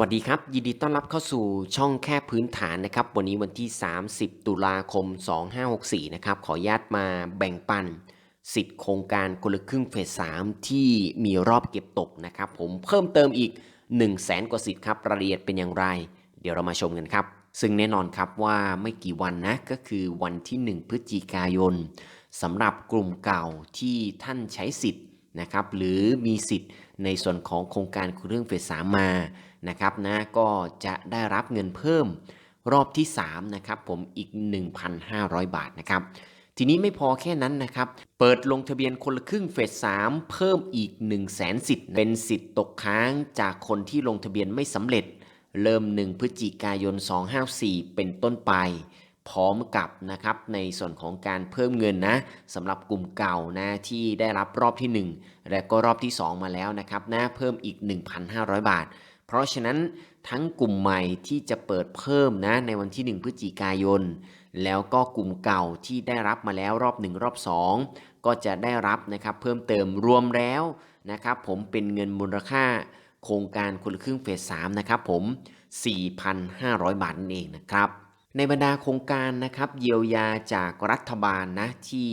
วัสดีครับ ยินดีต้อนรับเข้าสู่ช่องแค่พื้นฐานนะครับ วันนี้วันที่ 30 ตุลาคม 2564 นะครับ ขออนุญาตมาแบ่งปัน สิทธิ์โครงการคนละครึ่งเฟส 3 ที่มีรอบเก็บตกนะครับ ผมเพิ่มเติมอีก 1 0 0 0 0แสนกว่าสิทธิ์ครับ รายละเอียดเป็นอย่างไร เดี๋ยวเรามาชมกันครับ ซึ่งแน่นอนครับว่าไม่กี่วันนะก็คือวันที่ 1 พฤศจิกายนสำหรับกลุ่มเก่าที่ท่านใช้สิทธิ์ นะครับหรือมีสิทธิ์ในส่วนของโครงการคนละครึ่องเฟส3มานะครับนะก็จะได้รับเงินเพิ่มรอบที่3นะครับผมอีก 1,500 บาทนะครับทีนี้ไม่พอแค่นั้นนะครับ เปิดลงทะเบียนคนละครึ่งเฟส3เพิ่มอีก 1 0 0 0 0แสนสิทธิ์ เป็นสิทธิ์ตกค้างจากคนที่ลงทะเบียนไม่สำเร็จ เริ่ม 1 พฤศจิกายน 254 เป็นต้นไป พร้อมกับนะครับในส่วนของการเพิ่มเงินนะสำหรับกลุ่มเก่านะที่ได้รับรอบที่ 1 และก็รอบที่ 2 มาแล้วนะครับนะเพิ่มอีก 1,500 บาท เพราะฉะนั้นทั้งกลุ่มใหม่ที่จะเปิดเพิ่มนะในวันที่ 1 พฤศจิกายน แล้วก็กลุ่มเก่าที่ได้รับมาแล้วรอบ 1 รอบ 2 ก็จะได้รับนะครับเพิ่มเติมรวมแล้วนะครับผมเป็นเงินมูลค่าโครงการคนละครึ่งเฟส3นะครับผม 4,500 บาทนั่นเองนะครับ ในบรรดาโครงการนะครับเยียวยาจากรัฐบาลนะที่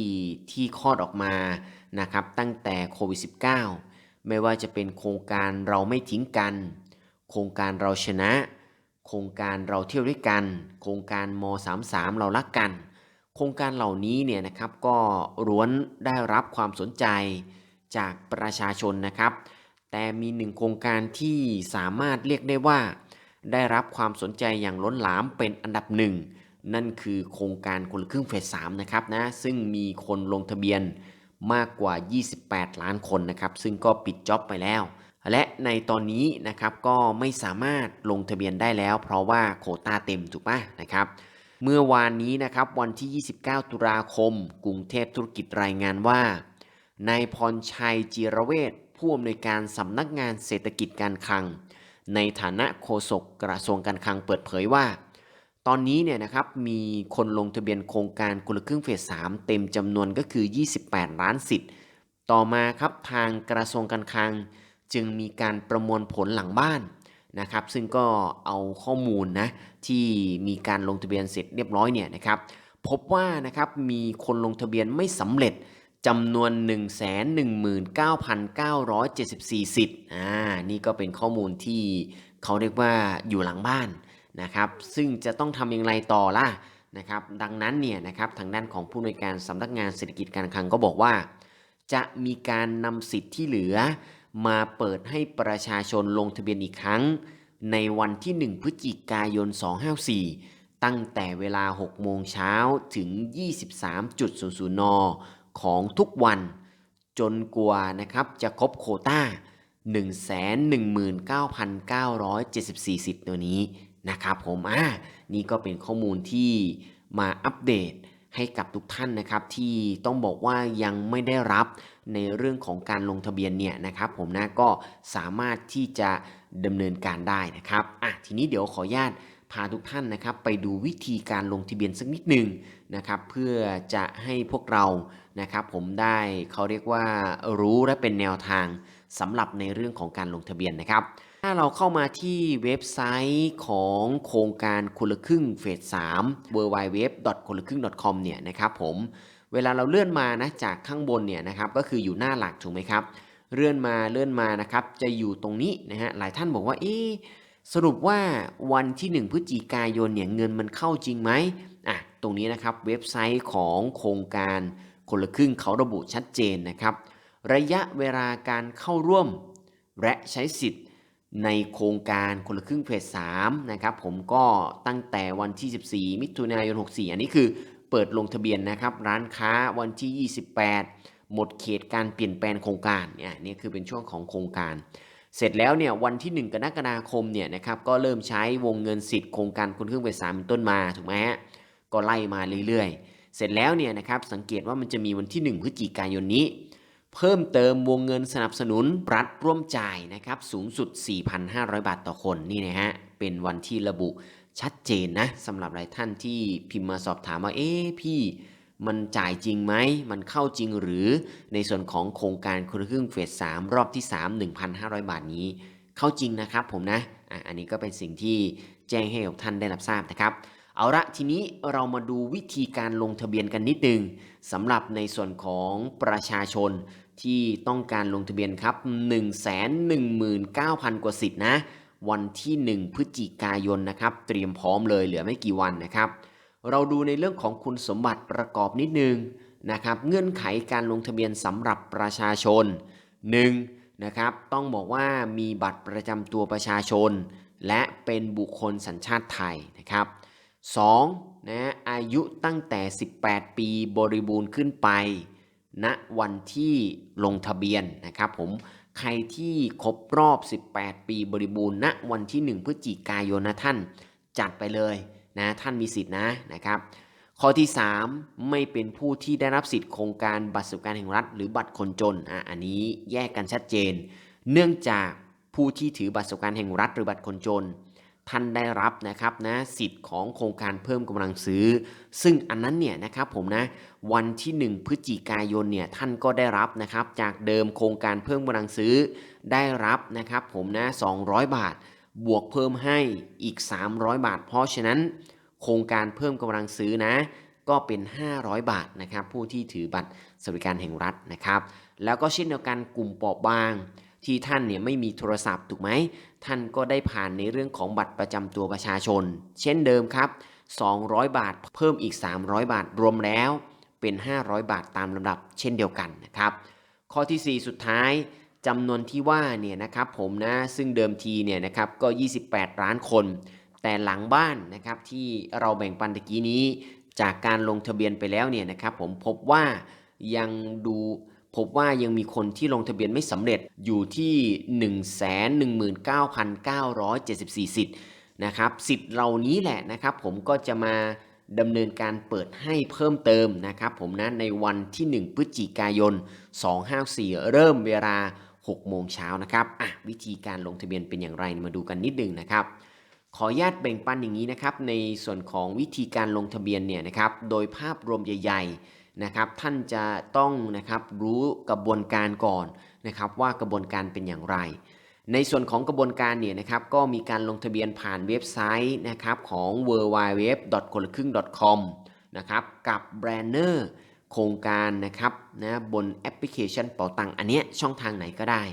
ที่คลอดออกมานะครับตั้งแต่โควิด -19 ไม่ว่าจะเป็นโครงการเราไม่ทิ้งกัน โครงการเราชนะ โครงการเราเที่ยวด้วยกัน โครงการม 33 เรารักกัน โครงการเหล่านี้เนี่ยนะครับก็ล้วนได้รับความสนใจจากประชาชนนะครับ แต่มีหนึ่งโครงการที่สามารถเรียกได้ว่า ได้รับความสนใจอย่างล้นหลามเป็นอันดับหนึ่งนั่นคือโครงการคนละครึ่งเฟส3นะครับนะซึ่งมีคนลงทะเบียนมากกว่า 28 ล้านคนนะครับ ซึ่งก็ปิดจ็อบไปแล้ว และในตอนนี้นะครับก็ไม่สามารถลงทะเบียนได้แล้ว เพราะว่าโควตาเต็มถูกปะนะครับ เมื่อวานนี้นะครับวันที่ 29 ตุลาคม กรุงเทพธุรกิจรายงานว่านายพรชัยจีรเวชผู้อำนวยการสำนักงานเศรษฐกิจการคลัง ในฐานะโฆษกกระทรวงการคลังเปิดเผยว่า ตอนนี้เนี่ยนะครับมีคนลงทะเบียนโครงการคนละครึ่งเฟส 3 เต็มจำนวนก็คือ 28 ล้านสิทธิ์ ต่อมาครับทางกระทรวงการคลัง จึงมีการประมวลผลหลังบ้านนะครับ ซึ่งก็เอาข้อมูลนะที่มีการลงทะเบียนเสร็จเรียบร้อยเนี่ยนะครับพบว่านะครับมีคนลงทะเบียนไม่สำเร็จ จำนวน 119,974 สิทธิ์อ่านี่ก็เป็นข้อมูลที่เขาเรียกว่าอยู่หลังบ้านนะครับ ซึ่งจะต้องทำอย่างไรต่อล่ะนะครับ ดังนั้นเนี่ยนะครับทางด้านของผู้อำนวยการสำนักงานเศรษฐกิจการคลังก็บอกว่า จะมีการนำสิทธิ์ที่เหลือ มาเปิดให้ประชาชนลงทะเบียนอีกครั้ง ในวันที่ 1 พฤศจิกายน 254 ตั้งแต่เวลา 6 โมงเช้าถึง 23.00 น ของทุกวัน จนกว่านะครับจะครบโคต้า 119,974 สิทธิ์ตัวนี้นะครับผมอ่านี่ก็เป็นข้อมูลที่มาอัปเดตให้กับทุกท่านนะครับที่ต้องบอกว่ายังไม่ได้รับในเรื่องของการลงทะเบียนเนี่ยนะครับ ผมนะก็สามารถที่จะดำเนินการได้นะครับอะทีนี้เดี๋ยวขออนุญาตพาทุกท่านนะครับ ไปดูวิธีการลงทะเบียนสักนิดหนึ่ง นะครับเพื่อจะให้พวกเรานะครับผมได้เขาเรียกว่ารู้และเป็นแนวทางสำหรับในเรื่องของการลงทะเบียนนะครับ ถ้าเราเข้ามาที่เว็บไซต์ของโครงการคนละครึ่งเฟส3 w w w คนละครึ่ง .com เนี่ยนะครับผมเวลาเราเลื่อนมานะจากข้างบนเนี่ยนะครับก็คืออยู่หน้าหลักถูกไหมครับเลื่อนมาเลื่อนมานะครับจะอยู่ตรงนี้นะฮะหลายท่านบอกว่าเอ๊สรุปว่าวันที่ 1 พฤศจิกายนเนี่ยเงินมันเข้าจริงไหมอะ ตรงนี้นะครับเว็บไซต์ของโครงการคนละครึ่งเขาระบุชัดเจนนะครับ ระยะเวลาการเข้าร่วม และใช้สิทธิ์ในโครงการคนละครึ่งเฟส3นะครับผมก็ตั้งแต่วันที่ 14 มิถุนายน 64 อันนี้คือเปิดลงทะเบียนนะครับร้านค้าวันที่ 28 หมดเขตการเปลี่ยนแปลงโครงการเนี่ยนี่คือเป็นช่วงของโครงการ เสร็จแล้วเนี่ยวันที่ 1 กรกฎาคมเนี่ยนะครับก็เริ่มใช้วงเงินสิทธิ์โครงการคนละครึ่งเฟส3เป็นต้นมาถูกไหมฮะ ก็ไล่มาเรื่อยๆ เสร็จแล้วเนี่ยนะครับสังเกตว่ามันจะมีวันที่ 1 พฤศจิกายนนี้ เพิ่มเติมวงเงินสนับสนุนรัฐร่วมจ่ายนะครับสูงสุด 4,500 บาทต่อคนนี่นะฮะเป็นวันที่ระบุชัดเจนนะสำหรับหลายท่านที่พิมพ์มาสอบถามว่าเอ๊ะพี่มันจ่ายจริงไหม มันเข้าจริงหรือในส่วนของโครงการคนละครึ่งเฟส 3 รอบที่ 3 1,500 บาทนี้ เข้าจริงนะครับผมนะอะอันนี้ก็เป็นสิ่งที่แจ้งให้กับท่านได้รับทราบนะครับ เอาละทีนี้เรามาดูวิธีการลงทะเบียนกันนิดนึงสำหรับในส่วนของประชาชนที่ต้องการลงทะเบียนครับ119,000 กว่าสิทธิ์นะ วันที่ 1 พฤศจิกายนนะครับ เตรียมพร้อมเลยเหลือไม่กี่วันนะครับ เราดูในเรื่องของคุณสมบัติประกอบนิดนึงนะครับ เงื่อนไขการลงทะเบียนสำหรับประชาชน 1. นะครับ ต้องบอกว่ามีบัตรประจำตัวประชาชน และเป็นบุคคลสัญชาติไทยนะครับ 2. นะอายุตั้งแต่ 18 ปีบริบูรณ์ขึ้นไปณวันที่ลงทะเบียนนะครับผมใครที่ครบรอบ 18 ปีบริบูรณ์ณวันที่ 1 พฤศจิกายนนะท่านจัดไปเลยนะท่านมีสิทธินะนะครับ ข้อที่ 3 ไม่เป็นผู้ที่ได้รับสิทธิ์โครงการบัตรสวัสดิการแห่งรัฐ หรือบัตรคนจนอะอันนี้แยกกันชัดเจน เนื่องจากผู้ที่ถือบัตรสวัสดิการแห่งรัฐ หรือบัตรคนจน ท่านได้รับนะครับนะสิทธิ์ของโครงการเพิ่มกำลังซื้อ ซึ่งอันนั้นเนี่ยนะครับผมนะวันที่ 1 พฤศจิกายนเนี่ยท่านก็ได้รับนะครับจากเดิมโครงการเพิ่มกำลังซื้อได้รับนะครับผมนะ200 บาท บวกเพิ่มให้อีก 300 บาท เพราะฉะนั้น โครงการเพิ่มกำลังซื้อนะก็เป็น 500 บาทนะครับผู้ที่ถือบัตรสวัสดิการแห่งรัฐนะครับ แล้วก็เช่นเดียวกันกลุ่มเปราะบาง ที่ท่านเนี่ยไม่มีโทรศัพท์ถูกไหม ท่านก็ได้ผ่านในเรื่องของบัตรประจำตัวประชาชน เช่นเดิมครับ 200 บาทเพิ่มอีก 300 บาทรวมแล้วเป็น 500 บาทตามลำดับเช่นเดียวกันนะครับ ข้อทีสี่4 สุดท้ายจำนวนที่ว่าเนี่ยนะครับผมนะซึ่งเดิมทีเนี่ยนะครับก็ 28 ล้านคน แต่หลังบ้านนะครับที่เราแบ่งปันตะกี้นี้ จากการลงทะเบียนไปแล้วเนี่ยนะครับผมพบว่ายังดู พบว่ายังมีคนที่ลงทะเบียนไม่สำเร็จอยู่ที่ 119,974 สิทธิ์นะครับ สิทธิ์เหล่านี้แหละนะครับ ผมก็จะมาดำเนินการเปิดให้เพิ่มเติมนะครับ ผมนะในวันที่ 1 พฤศจิกายน 254 เริ่มเวลา 6 โมงเช้านะครับอะวิธีการลงทะเบียนเป็นอย่างไรมาดูกันนิดนึงนะครับขออนุญาตแบ่งปันอย่างนี้นะครับในส่วนของวิธีการลงทะเบียนเนี่ยนะครับโดยภาพรวมใหญ่ ๆ นะครับท่านจะต้องนะครับรู้กระบวนการก่อนนะครับว่ากระบวนการเป็นอย่างไร ในส่วนของกระบวนการเนี่ยนะครับก็มีการลงทะเบียนผ่านเว็บไซต์นะครับของ w w w c o l a k r ư n g c o m นะครับกับแบรนเนอร์โครงการนะครับนะบนแอปพลิเคชันเป๋าตังอันเนี้ยช่องทางไหนก็ได้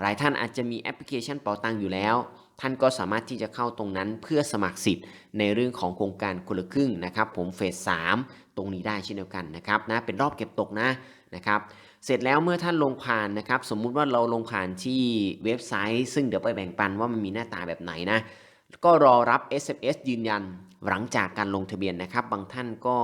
หลายท่านอาจจะมีแอปพลิเคชันเป๋าตังอยู่แล้ว ท่านก็สามารถที่จะเข้าตรงนั้นเพื่อสมัครสิทธิ์ในเรื่องของโครงการคนละครึ่งนะครับ ผมเฟส3ตรงนี้ได้เช่นเดียวกันนะครับนะเป็นรอบเก็บตกนะนะครับเสร็จแล้วเมื่อท่านลงผ่านนะครับสมมุติว่าเราลงผ่านที่เว็บไซต์ ซึ่งเดี๋ยวไปแบ่งปันว่ามันมีหน้าตาแบบไหนนะก็รอรับ SMS ยืนยันหลังจากการลงทะเบียนนะครับ บางท่านก็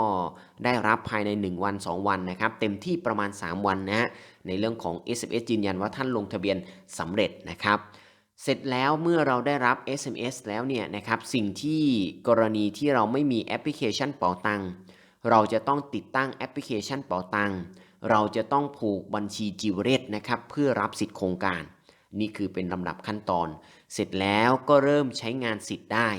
ได้รับภายใน 1 วัน 2 วันนะครับ เต็มที่ประมาณ 3 วันนะฮะในเรื่องของ SMS ยืนยันว่าท่านลงทะเบียนสำเร็จนะครับ เสร็จแล้วเมื่อเราได้รับ SMS แล้วเนี่ยนะครับสิ่งที่กรณีที่เราไม่มีแอปพลิเคชันเป๋าตังเราจะต้องติดตั้งแอปพลิเคชันเป๋าตังเราจะต้องผูกบัญชีจิวเรตนะครับเพื่อรับสิทธิ์โครงการ นี่คือเป็นลำดับขั้นตอน เสร็จแล้วก็เริ่มใช้งานสิทธิ์ได้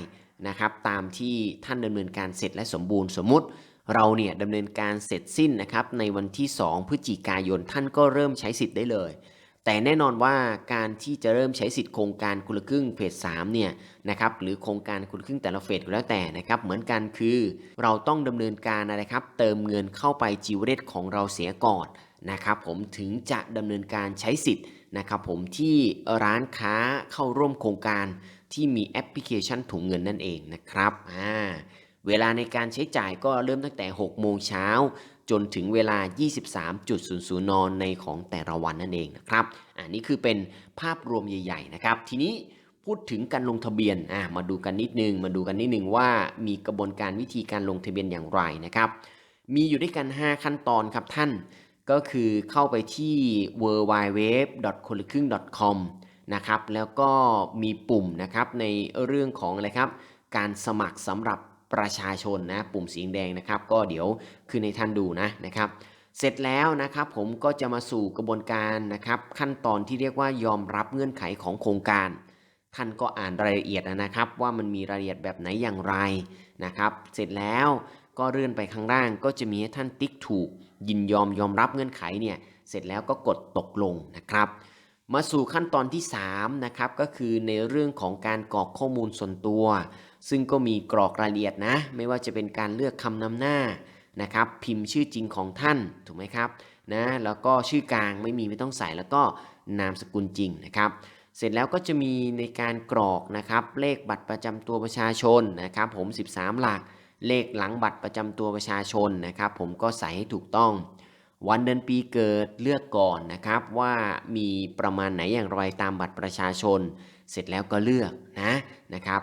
นะครับตามที่ท่านดำเนินการเสร็จและสมบูรณ์สมมุติ เราเนี่ยดำเนินการเสร็จสิ้นนะครับในวันที่ 2 พฤศจิกายนท่านก็เริ่มใช้สิทธิ์ได้เลย แต่แน่นอนว่าการที่จะเริ่มใช้สิทธิ์โครงการคนละครึ่งเฟส3เนี่ยนะครับหรือโครงการคนละครึ่งแต่ละเฟสก็แล้วแต่นะครับเหมือนกันคือเราต้องดำเนินการอะไรครับ เติมเงินเข้าไปจิวเรตของเราเสียก่อนนะครับผมถึงจะดำเนินการใช้สิทธิ์นะครับผมที่ร้านค้าเข้าร่วมโครงการที่มีแอปพลิเคชันถุงเงินนั่นเองนะครับอ่าเวลาในการใช้จ่ายก็เริ่มตั้งแต่ 6 โมงเช้า จนถึงเวลา 23.00 นในของแต่ละวันนั่นเองนะครับ อันนี้คือเป็นภาพรวมใหญ่ ๆ นะครับ ทีนี้พูดถึงการลงทะเบียนอ่ามาดูกันนิดนึง มาดูกันนิดนึงว่ามีกระบวนการวิธีการลงทะเบียนอย่างไรนะครับ มีอยู่ด้วยกัน 5 ขั้นตอนครับท่าน ก็คือเข้าไปที่ w w w c o l a k r ư n g c o m นะครับ แล้วก็มีปุ่มนะครับในเรื่องของอะไรครับ การสมัครสำหรับ ประชาชนนะปุ่มสีแดงนะครับ ก็เดี๋ยวขึ้นในท่านดูนะนะครับ เสร็จแล้วนะครับผมก็จะมาสู่กระบวนการนะครับ ขั้นตอนที่เรียกว่ายอมรับเงื่อนไขของโครงการ ท่านก็อ่านรายละเอียดนะครับ ว่ามันมีรายละเอียดแบบไหนอย่างไรนะครับ เสร็จแล้วก็เลื่อนไปข้างล่างก็จะมีให้ท่านติ๊กถูก ยินยอมยอมรับเงื่อนไขเนี่ยเสร็จแล้วก็กดตกลงนะครับ มาสู่ขั้นตอนที่3นะครับก็คือในเรื่องของการกรอกข้อมูลส่วนตัว ซึ่งก็มีกรอกรายละเอียดนะ ไม่ว่าจะเป็นการเลือกคำนำหน้านะครับพิมพ์ชื่อจริงของท่านถูกไหมครับนะแล้วก็ชื่อกลางไม่มีไม่ต้องใส่แล้วก็นามสกุลจริงนะครับ เสร็จแล้วก็จะมีในการกรอกนะครับเลขบัตรประจำตัวประชาชนนะครับผม 13 หลัก เลขหลังบัตรประจำตัวประชาชนนะครับผมก็ใส่ให้ถูกต้อง วันเดือนปีเกิดเลือกก่อนนะครับ ว่ามีประมาณไหนอย่างไรตามบัตรประชาชน เสร็จแล้วก็เลือกนะนะครับ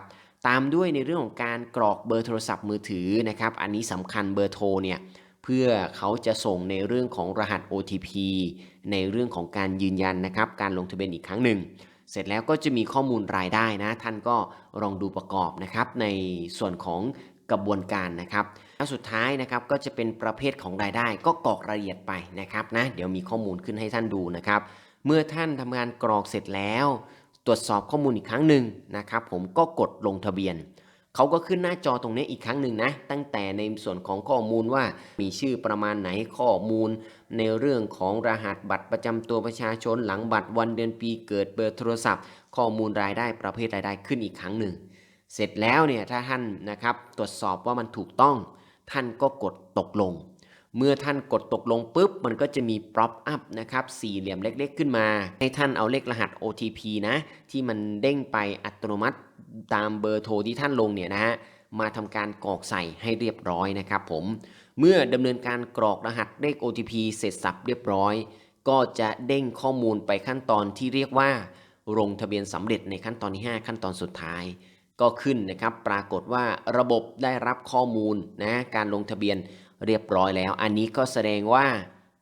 ตามด้วยในเรื่องของการกรอกเบอร์โทรศัพท์มือถือนะครับ อันนี้สำคัญเบอร์โทรเนี่ยเพื่อเขาจะส่งในเรื่องของรหัส OTP ในเรื่องของการยืนยันนะครับ การลงทะเบียนอีกครั้งหนึ่ง เสร็จแล้วก็จะมีข้อมูลรายได้นะ ท่านก็ลองดูประกอบนะครับ ในส่วนของกระบวนการนะครับแล้วสุดท้ายนะครับก็จะเป็นประเภทของรายได้ก็กรอกรายละเอียดไปนะครับนะเดี๋ยวมีข้อมูลขึ้นให้ท่านดูนะครับ เมื่อท่านทำงานกรอกเสร็จแล้ว ตรวจสอบข้อมูลอีกครั้งหนึ่งนะครับ ผมก็กดลงทะเบียนเขาก็ขึ้นหน้าจอตรงนี้อีกครั้งหนึ่งนะ ตั้งแต่ในส่วนของข้อมูลว่ามีชื่อประมาณไหนข้อมูล ในเรื่องของรหัสบัตรประจำตัวประชาชนหลังบัตรวันเดือนปีเกิดเบอร์โทรศัพท์ ข้อมูลรายได้ประเภทรายได้ขึ้นอีกครั้งหนึ่ง เสร็จแล้วเนี่ยถ้าท่านนะครับตรวจสอบว่ามันถูกต้อง ท่านก็กดตกลง เมื่อท่านกดตกลงปุ๊บ มันก็จะมี prop up นะครับสี่เหลี่ยมเล็กๆขึ้นมา ให้ท่านเอาเลขรหัส OTP นะ ที่มันเด้งไปอัตโนมัติตามเบอร์โทรที่ท่านลงเนี่ยนะฮะมาทำการกรอกใส่ให้เรียบร้อยนะครับผมเมื่อดำเนินการกรอกรหัสเลข OTP เสร็จสับเรียบร้อย ก็จะเด้งข้อมูลไปขั้นตอนที่เรียกว่า ลงทะเบียนสำเร็จในขั้นตอนที่ 5 ขั้นตอนสุดท้าย ก็ขึ้นนะครับ ปรากฏว่าระบบได้รับข้อมูลนะการลงทะเบียนเรียบร้อยแล้ว อันนี้ก็แสดงว่า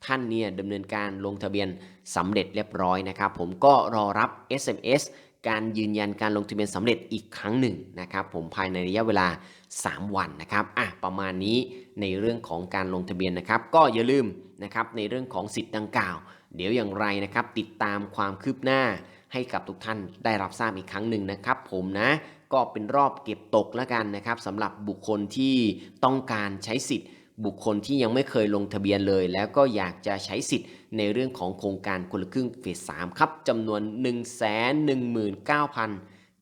ท่านเนี่ยดำเนินการลงทะเบียนสำเร็จเรียบร้อยนะครับ ผมก็รอรับ SMS การยืนยันการลงทะเบียนสำเร็จอีกครั้งหนึ่งนะครับ ผมภายในระยะเวลา 3 วันนะครับอะประมาณนี้ในเรื่องของการลงทะเบียนนะครับ ก็อย่าลืมนะครับในเรื่องของสิทธิ์ดังกล่าว เดี๋ยวอย่างไรนะครับ ติดตามความคืบหน้าให้กับทุกท่านได้รับทราบอีกครั้งหนึ่งนะครับ ผมนะ ก็เป็นรอบเก็บตกแล้วกันนะครับสำหรับบุคคลที่ต้องการใช้สิทธิ์ บุคคลที่ยังไม่เคยลงทะเบียนเลย แล้วก็อยากจะใช้สิทธิ์ในเรื่องของโครงการคนละครึ่งเฟส3ครับจำนวน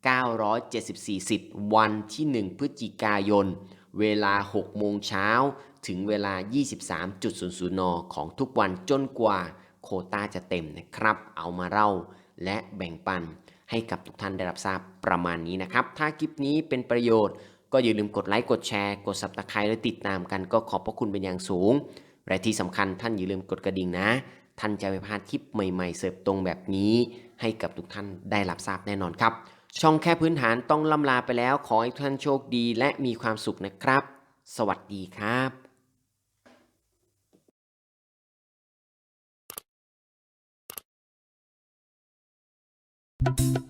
119,974 สิทธิ์ วันที่ 1 พฤศจิกายน เวลา 6 โมงเช้า ถึงเวลา 23.00 น ของทุกวันจนกว่าโควต้าจะเต็มนะครับ เอามาเล่าและแบ่งปัน ให้กับทุกท่านได้รับทราบประมาณนี้นะครับ ถ้าคลิปนี้เป็นประโยชน์ ก็อย่าลืมกดไลค์กดแชร์ กด subscribe และติดตามกันก็ขอบพระคุณเป็นอย่างสูง และที่สำคัญท่านอย่าลืมกดกระดิ่งนะ ท่านจะไม่พลาดคลิปใหม่ๆ เสิร์ฟตรงแบบนี้ ให้กับทุกท่านได้รับทราบแน่นอนครับ ช่องแค่พื้นฐานต้องล่ำลาไปแล้ว ขอให้ท่านโชคดีและมีความสุขนะครับ สวัสดีครับ you.